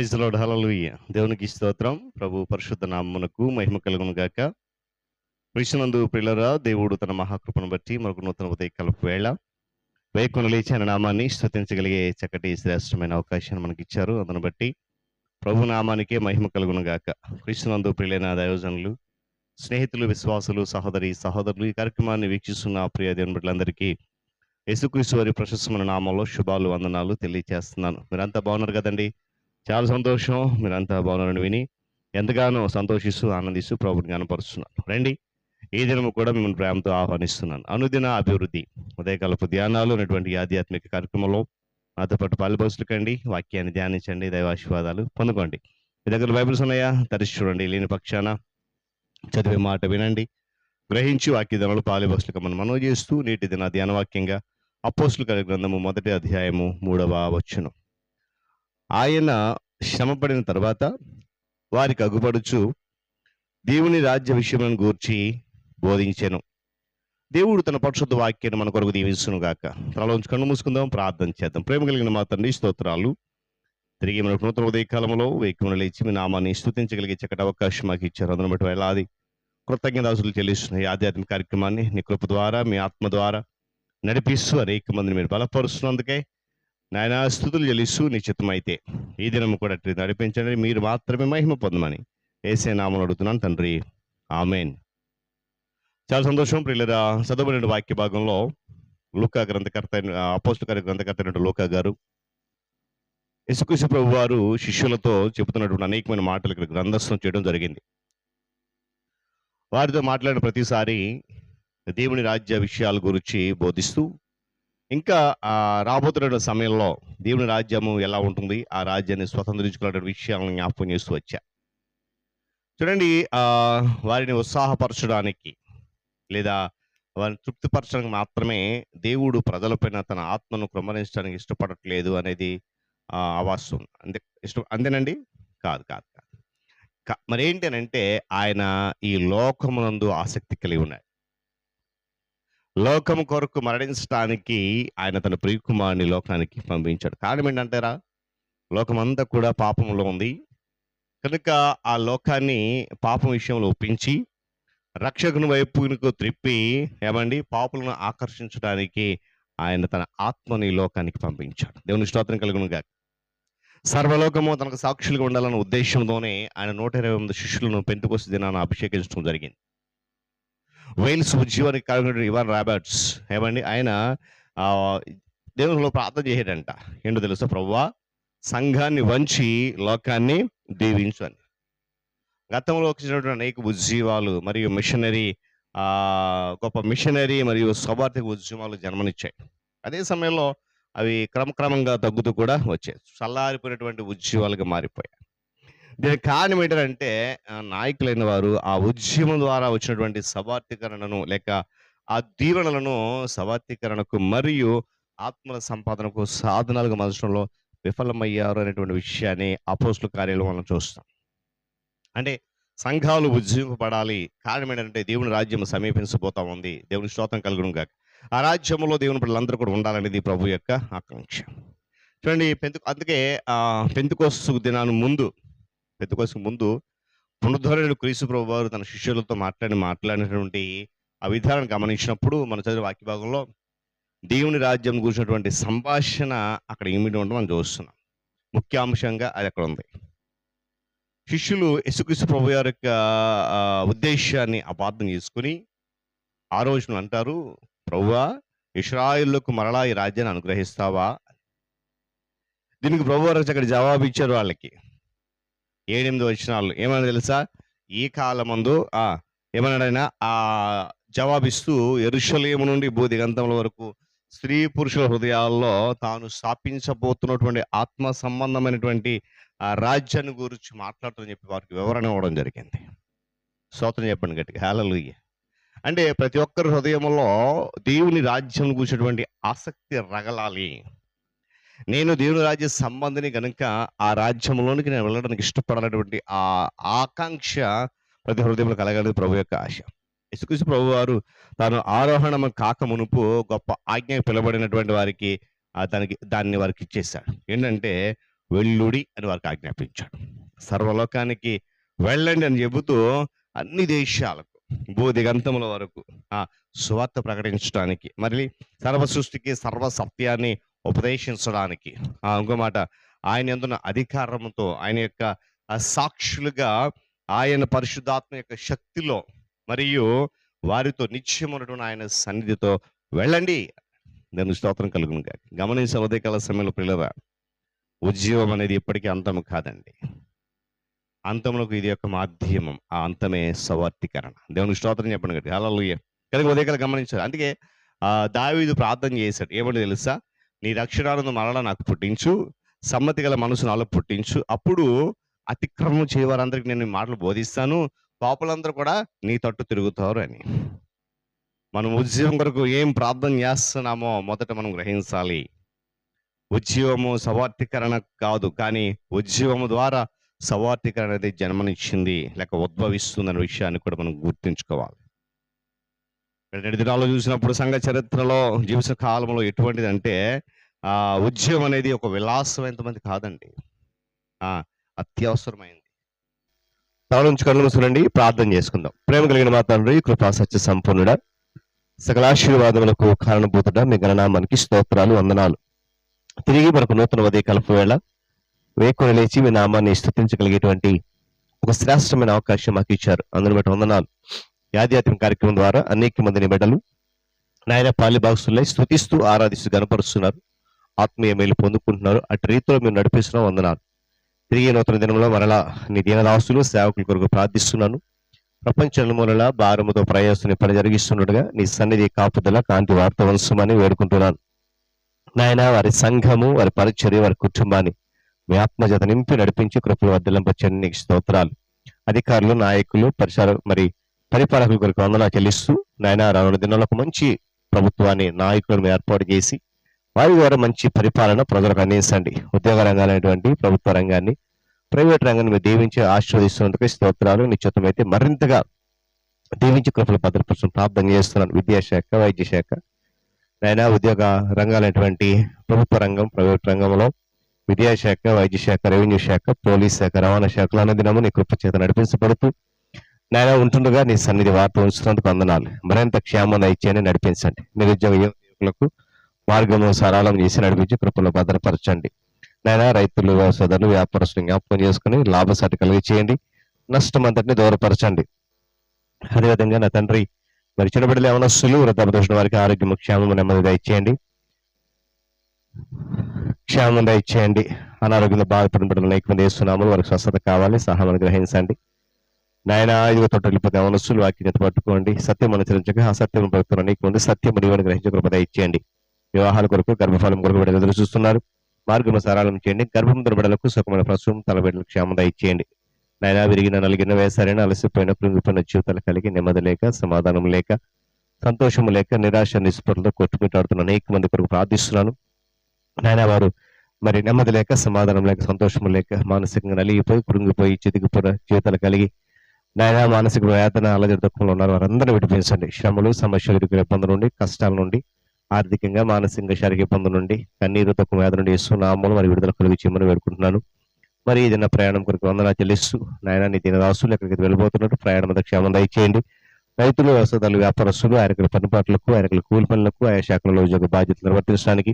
Praise load hallelujah దేవునికి స్తోత్రం. ప్రభు పరిశుద్ధ నామమునకు మహిమ కలుగును గాక. కృష్ణనందు ప్రిలరా దేవుడు తన మహాకృపను బట్టి మరొక నూతన ఉదయ కలుపు వేళ. వేకున లేచి ఆయన నామాన్ని స్తుతించగలిగే చక్కటి శ్రేష్టమైన అవకాశాన్ని మనకి ఇచ్చారు అందును బట్టి ప్రభు నామానికే మహిమ కలుగును గాక. కృష్ణనందు ప్రియులైన దయోజనులు స్నేహితులు విశ్వాసులు సహోదరి సహోదరులు ఈ కార్యక్రమాన్ని వీక్షిస్తున్న ప్రియ దేవుని బిడ్డలందరికీ యేసుక్రీస్తు వారి ప్రశస్తమైన నామంలో శుభాలు వందనాలు తెలియజేస్తున్నాను మీరంతా బాగున్నారు కదండి? చాలా సంతోషం. మీరంతా బాగున్నారని విని ఎంతగానో సంతోషిస్తూ ఆనందిస్తూ ప్రభుని కనపరుస్తున్నాను రండి. ఈ దినము కూడా మిమ్మల్ని ప్రేమతో ఆహ్వానిస్తున్నాను. అనుదిన అభివృద్ధి ఉదయకాలపు ధ్యానాలు అనేటువంటి ఆధ్యాత్మిక కార్యక్రమంలో నాతో పాటు పాలుపోసులకండి. వాక్యాన్ని ధ్యానించండి దైవాశీర్వాదాలు పొందుకోండి. మీ దగ్గర బైబిల్స్ ఉన్నాయా? తరిచి చూడండి. లేని పక్షాన చదివే మాట వినండి. గ్రహించి వాక్య దినాలు పాలిబోసులకు మనం మనవి చేస్తూ నేటి దిన ధ్యాన వాక్యంగా అపోస్తుల గ్రంథము మొదటి అధ్యాయము మూడవ వచ్చును ఆయన శ్రమపడిన తర్వాత వారికి అగుపడుచు దేవుని రాజ్య విషయములను గూర్చి బోధించాను. దేవుడు తన పరిశుద్ధ వాక్యాన్ని మన కొరకు దీవించును గాక తలలోంచి కన్ను మూసుకుందాం ప్రార్థన చేద్దాం. ప్రేమ కలిగిన మా తండ్రి స్తోత్రాలు. తిరిగి మన నూతన ఉదయకాలంలో వేకుమని లేచి మీ నామాన్ని స్థుతించగలిగే చక్కటి అవకాశం మాకు ఇచ్చారు. అందును బట్టి వేలాది కృతజ్ఞదాసులు చెల్లిస్తున్న ఈ ఆధ్యాత్మిక కార్యక్రమాన్ని నీ కృప ద్వారా మీ ఆత్మ ద్వారా నడిపిస్తూ అనేక మందిని మీరు బలపరుస్తున్నందుకే నాయన స్థుతులు చెల్లిస్తూ నిశ్చితమైతే ఈ దినం కూడా నడిపించండి. మీరు మాత్రమే మహిమ పొందమని ఏసే నామను అడుగుతున్నాను తండ్రి. ఆమెన్. చాలా సంతోషం ప్రియులరా చదవబడిన వాక్య భాగంలో లూకా గ్రంథకర్త అయిన- గ్రంథకర్త అయినటువంటి లూకా గారు యశుకృష్ణ ప్రభు వారు శిష్యులతో చెబుతున్నటువంటి అనేకమైన మాటలు ఇక్కడ గ్రంథస్థం చేయడం జరిగింది. వారితో మాట్లాడిన ప్రతిసారి దేవుని రాజ్య విషయాల గురించి బోధిస్తూ ఇంకా రాబోతున్న సమయంలో దేవుని రాజ్యము ఎలా ఉంటుంది? ఆ రాజ్యాన్ని స్వతంత్రించుకున్న విషయాలను జ్ఞాపకం చేస్తూ వచ్చా. చూడండి వారిని ఉత్సాహపరచడానికి లేదా వారిని తృప్తిపరచడానికి మాత్రమే దేవుడు ప్రజలపైన తన ఆత్మను క్రమరించడానికి ఇష్టపడట్లేదు అనేది ఆ అవాస్తవం అంతే ఇష్టం అంతేనండి? కాదు కాదు కాదు. కా- మరేంటి అని అంటే ఆయన ఈ లోకమునందు ఆసక్తి కలిగి ఉన్నాయి లోకము కొరకు మరణించడానికి ఆయన తన ప్రియకుమారుని లోకానికి పంపించాడు. కారణం ఏంటంటారా లోకమంతా కూడా పాపంలో ఉంది. కనుక ఆ లోకాన్ని పాపం విషయంలో ఒప్పించి రక్షకుని వైపునకు త్రిప్పి ఏమండి పాపులను ఆకర్షించడానికి ఆయన తన ఆత్మని లోకానికి పంపించాడు. దేవుని స్తోత్రం కలుగునుగా సర్వలోకము తనకు సాక్షులుగా ఉండాలన్న ఉద్దేశంతోనే ఆయన నూట ఇరవై ఎనిమిది శిష్యులను పెంతుకొస్తే దినాన్ని అభిషేకించడం జరిగింది. వెయిల్స్ ఉద్యమానికి కలిగిన ఇవాన్ రాబర్ట్స్. ఏమండి? ఆయన ఆ, దేవునిలో ప్రార్థన చేయడంట ఏంటో తెలుసా ప్రవ్వా? సంఘాన్ని వంచి లోకాన్ని దీవించు అని. గతంలో వచ్చినటువంటి అనేక ఉద్యమాలు మరియు మిషనరీ గొప్ప మిషనరీ మరియు స్వభార్థిక ఉద్యమాలు జన్మనిచ్చాయి. అదే సమయంలో అవి క్రమక్రమంగా తగ్గుతూ కూడా వచ్చాయి. చల్లారిపోయినటువంటి ఉద్యమాలుగా మారిపోయాయి. దీనికి కారణం ఏంటంటే నాయకులైన వారు ఆ ఉద్యమం ద్వారా వచ్చినటువంటి సవార్థీకరణను లేక ఆ దీవెనలను సవార్థీకరణకు మరియు ఆత్మల సంపాదనకు సాధనాలుగా మార్చడంలో విఫలమయ్యారు అనేటువంటి విషయాన్ని అపోస్టుల కార్యాలు మనం చూస్తాం. అంటే సంఘాలు ఉజ్జీవింపబడాలి కారణం ఏంటంటే దేవుని రాజ్యం సమీపించబోతా ఉంది. దేవుని శ్రోతం కలుగును గాక. ఆ రాజ్యంలో దేవుని పిల్లలందరూ కూడా ఉండాలనేది ప్రభు యొక్క ఆకాంక్ష. చూడండి పెంతు అందుకే పెంతుకోస్తు దినాను ముందు ముందు పెంతుకోసు ముందు పునరుద్ధరణ క్రీసు ప్రభు వారు తన శిష్యులతో మాట్లాడి మాట్లాడినటువంటి ఆ విధానాన్ని గమనించినప్పుడు మన చదివిన వాక్య భాగంలో దేవుని రాజ్యం కూర్చున్నటువంటి సంభాషణ అక్కడ ఏమిటి ఉండడం మనం చూస్తున్నాం. ముఖ్యాంశంగా అది అక్కడ ఉంది. శిష్యులు యేసుక్రీస్తు ప్రభు వారి యొక్క ఉద్దేశాన్ని అపార్థం చేసుకుని ఆ రోజున అంటారు ప్రభువా ఇస్రాయిల్లకు మరలా ఈ రాజ్యాన్ని అనుగ్రహిస్తావా? దీనికి ప్రభు వారు అక్కడ జవాబు ఇచ్చారు వాళ్ళకి. ఏడెనిమిది వచ్చినాళ్ళు ఏమన్నా తెలుసా? ఈ కాలమందు ఆ ఏమన్నాడైనా ఆ జవాబిస్తూ ఎరుషలేము నుండి బోధిగంతముల వరకు స్త్రీ పురుషుల హృదయాల్లో తాను స్థాపించబోతున్నటువంటి ఆత్మ సంబంధమైనటువంటి ఆ రాజ్యాన్ని గురించి మాట్లాడుతూ చెప్పి వారికి వివరణ ఇవ్వడం జరిగింది. స్తోత్రం చెప్పండి గట్టిగా. హల్లెలూయా. అంటే ప్రతి ఒక్కరి హృదయంలో దేవుని రాజ్యం కూర్చున్నటువంటి ఆసక్తి రగలాలి. నేను దేవుని రాజ్య సంబంధిని గనుక ఆ రాజ్యంలోనికి నేను వెళ్ళడానికి ఇష్టపడాలన్నటువంటి ఆ ఆకాంక్ష ప్రతి హృదయంలో కలగలేదు ప్రభు యొక్క ఆశ. యేసుక్రీస్తు ప్రభు వారు తాను ఆరోహణం కాక మునుపు గొప్ప ఆజ్ఞ పిలబడినటువంటి వారికి తనకి దానికి దాన్ని వారికి ఇచ్చేశాడు. ఏంటంటే వెళ్ళుడి అని వారికి ఆజ్ఞాపించాడు. సర్వలోకానికి వెళ్ళండి అని చెబుతూ అన్ని దేశాలకు భూదిగంతముల వరకు ఆ సువార్త ప్రకటించడానికి మరి సర్వ సృష్టికి సర్వ సత్యాన్ని ఉపదేశించడానికి. ఆ ఇంకో మాట ఆయన ఎందున అధికారంతో ఆయన యొక్క సాక్షులుగా ఆయన పరిశుద్ధాత్మ యొక్క శక్తిలో మరియు వారితో నిత్యం ఉన్నటువంటి ఆయన సన్నిధితో వెళ్ళండి. నేను స్తోత్రం కలుగును గాక. గమనించే ఉదయకాల సమయంలో పిల్లరా ఉద్యోగం అనేది ఎప్పటికీ అంతము కాదండి. అంతములకు ఇది యొక్క మాధ్యమం ఆ అంతమే సవర్తీకరణ. దేవుని స్తోత్రం చెప్పండి గట్టి హల్లెలూయా. కనుక ఉదయకాల గమనించారు అందుకే ఆ దావీదు ప్రార్థన చేశాడు. ఏమంటే తెలుసా? నీ రక్షణాలను మరలా నాకు పుట్టించు. సమ్మతి గల మనసు నాలో పుట్టించు. అప్పుడు అతిక్రమం చేయవారందరికి నేను ఈ మాటలు బోధిస్తాను. పాపులందరూ కూడా నీ తట్టు తిరుగుతారు అని. మనం ఉద్యోగం కొరకు ఏం ప్రార్థన చేస్తున్నామో మొదట మనం గ్రహించాలి. ఉద్యోగము సవార్థీకరణ కాదు కానీ ఉద్యోగము ద్వారా సవార్థీకరణ అనేది జన్మనిచ్చింది లేక ఉద్భవిస్తుందనే విషయాన్ని కూడా మనం గుర్తుంచుకోవాలి. రెండు దినాల్లో చూసినప్పుడు సంఘ చరిత్రలో జీవిత కాలంలో ఎటువంటిది అంటే ఆ ఉద్యమం అనేది ఒక విలాసమైనటువంటి కాదండి. ఆ అత్యవసరమైంది. తల నుంచి కళ్ళు మూసుకునండి ప్రార్థన చేసుకుందాం. ప్రేమ కలిగిన మా తండ్రి కృపా సత్య సంపూర్ణుడ సకలాశీర్వాదములకు కారణభూతుడ మీ గణనామానికి స్తోత్రాలు వందనాలు. తిరిగి మనకు నూతన ఉదయ కలుపు వేళ వేకుని లేచి మీ నామాన్ని స్థుతించగలిగేటువంటి ఒక శ్రేష్టమైన అవకాశం మాకు ఇచ్చారు. అందులో బట్టి వందనాలు. ఈ కార్యక్రమం ద్వారా అనేక మందిని మెడలు నాయన పాలిభాగస్తులై స్థుతిస్తూ ఆరాధిస్తూ గనపరుస్తున్నారు ఆత్మీయ మేలు పొందుకుంటున్నారు. అటు రీతిలో మీరు నడిపిస్తున్న. వందనాలు. తిరిగి నూతన దినంలో మరలా నీ దీనదాసులు సేవకుల కొరకు ప్రార్థిస్తున్నాను. ప్రపంచ మూలల భారముతో ప్రయాసం పని జరిగిస్తుండగా నీ సన్నిధి కాపుదల కాంతి వార్త వంశమని వేడుకుంటున్నాను. నాయన వారి సంఘము వారి పరిచర్య వారి కుటుంబాన్ని మీ ఆత్మజత నింపి నడిపించి కృపలు వర్ధలింపచ్చని నీకు స్తోత్రాలు. అధికారులు నాయకులు పరిసర మరి పరిపాలకుల కొరకు వందనా చెల్లిస్తూ నాయన రానున్న దినాల్లో ఒక మంచి ప్రభుత్వాన్ని నాయకులను ఏర్పాటు చేసి వారి ద్వారా మంచి పరిపాలన ప్రజలకు అందించండి. ఉద్యోగ రంగాలైనటువంటి ప్రభుత్వ రంగాన్ని ప్రైవేట్ రంగాన్ని మీరు దీవించి ఆశీర్వదిస్తున్నందుకు స్తోత్రాలు. నిశ్చితమైతే మరింతగా దీవించి కృపలు భద్రపరచడం ప్రార్థన చేస్తున్నాను. విద్యాశాఖ వైద్య శాఖ నైనా ఉద్యోగ రంగాలైనటువంటి ప్రభుత్వ రంగం ప్రైవేట్ రంగంలో విద్యాశాఖ వైద్య శాఖ రెవెన్యూ శాఖ పోలీస్ శాఖ రవాణా శాఖలు అన్నదినము నీ కృప చేత నడిపించబడుతూ నాయన ఉంటుండగా నీ సన్నిధి వార్త ఉంచుతున్నందుకు వందనాలు. మరింత క్షేమం ఇచ్చేయని నడిపించండి. నిరుద్యోగ యువకులకు మార్గము సరళం చేసి నడిపించి కృపలో భద్రపరచండి. నాయన రైతులు వ్యవసాయదారులు వ్యాపారస్తులు జ్ఞాపకం చేసుకుని లాభసాటి కలిగి చేయండి నష్టం అంతటిని దూరపరచండి. అదేవిధంగా నా తండ్రి మరి చిన్నబిడ్డలు యవనస్తులు వృద్ధాపదృష్ణ వారికి ఆరోగ్యం క్షేమం నెమ్మది దయచేయండి. క్షేమం దయచేయండి. అనారోగ్యంలో బాధపడిన బిడ్డలు నైకమంది వేస్తున్నాము వారికి స్వస్థత కావాలి సహాయం గ్రహించండి నాయన ఐదుగు తొట్టెళ్ళిపోతే యవనస్తులు వాక్యత పట్టుకోండి. సత్యం అనుసరించక అసత్యం ప్రభుత్వం అనేక మంది సత్యం నీవని గ్రహించే కృపద ఇచ్చేయండి వివాహాల కొరకు గర్భఫలం కొరకు బిడ్డలు ఎదురు చూస్తున్నారు. మార్గం సరళం చేయండి. గర్భం దొరబడలకు సుఖమైన ప్రసవం తలబిడ్డలకు బిడ్డలకు ఇచ్చేయండి నాయన విరిగిన నలిగిన వేసారైన అలసిపోయిన కృంగిపోయిన జీవితాలు కలిగి నెమ్మది లేక సమాధానం లేక సంతోషం లేక నిరాశ నిస్పృహలతో కొట్టుమిట్టాడుతున్న అనేక మంది కొరకు ప్రార్థిస్తున్నాను. నాయన వారు మరి నెమ్మది లేక సమాధానం లేక సంతోషం లేక మానసికంగా నలిగిపోయి కృంగిపోయి చితికిపోయిన జీవితాలు కలిగి నాయన మానసిక వేదన అలజడి దుఃఖంలో ఉన్నారు వారందరూ విడిపించండి. శ్రమలు సమస్యలు ఇరుకుల ఇబ్బందుల నుండి కష్టాల నుండి ఆర్థికంగా మానసికంగా శారీరక ఇబ్బందుల నుండి కన్నీరు దుఃఖం వేద నుండి ఇస్తున్నామూలు మరి విడుదల కలిగి చేయమని వేడుకుంటున్నాను. మరి ఏదైనా ప్రయాణం కొరకు వందనా చెల్లిస్తూ నాయన నీ దినదాసులు ఎక్కడికి వెళ్ళిపోతున్నట్టు ప్రయాణం అంతా క్షేమం దయచేయండి. రైతులు వ్యవసాయదారులు వ్యాపారస్తులు ఆయనకుల పనిపాట్లకు ఆయనకుల కూలి పనులకు ఆయా శాఖలలో ఉద్యోగ బాధ్యతలు నిర్వర్తించడానికి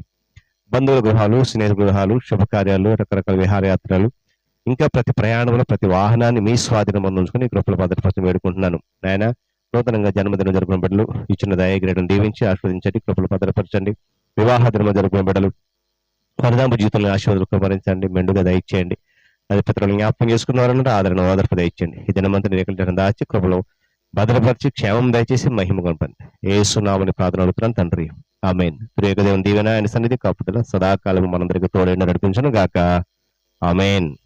బంధువుల గృహాలు స్నేహితుల గృహాలు శుభకార్యాలు రకరకాల విహారయాత్రలు ఇంకా ప్రతి ప్రయాణంలో ప్రతి వాహనాన్ని మీ స్వాధీనం ఉంచుకుని కృపల భద్రపరచం వేడుకుంటున్నాను. నాయన నూతనంగా జన్మదినం జరుపుకున్న బిడ్డలు ఇచ్చిన దయాగ్రేడం దీవించి ఆస్వాదించండి కృపలు భద్రపరచండి వివాహ దినం జరుపుకున్న బిడ్డలు పరిదాంపు జీవితంలో ఆశీర్వాదాలు కుమరించండి మెండుగా దయచేయండి. అది పితరులు జ్ఞాపకం చేసుకున్నారన్నట్టు ఆదరణ ఓదర్పు దయచేయండి. ఈ దినమంతా రేఖలు దాచి కృపలో భద్రపరిచి క్షేమం దయచేసి మహిమ కొనపండి ఏ సునామని ప్రార్థన అడుగుతున్నాను తండ్రి. ఆమెన్. దేవుని దీవెన ఆయన సన్నిధి కాపుదల సదాకాలం మనందరికీ తోడైన నడిపించను గాక. ఆమెన్.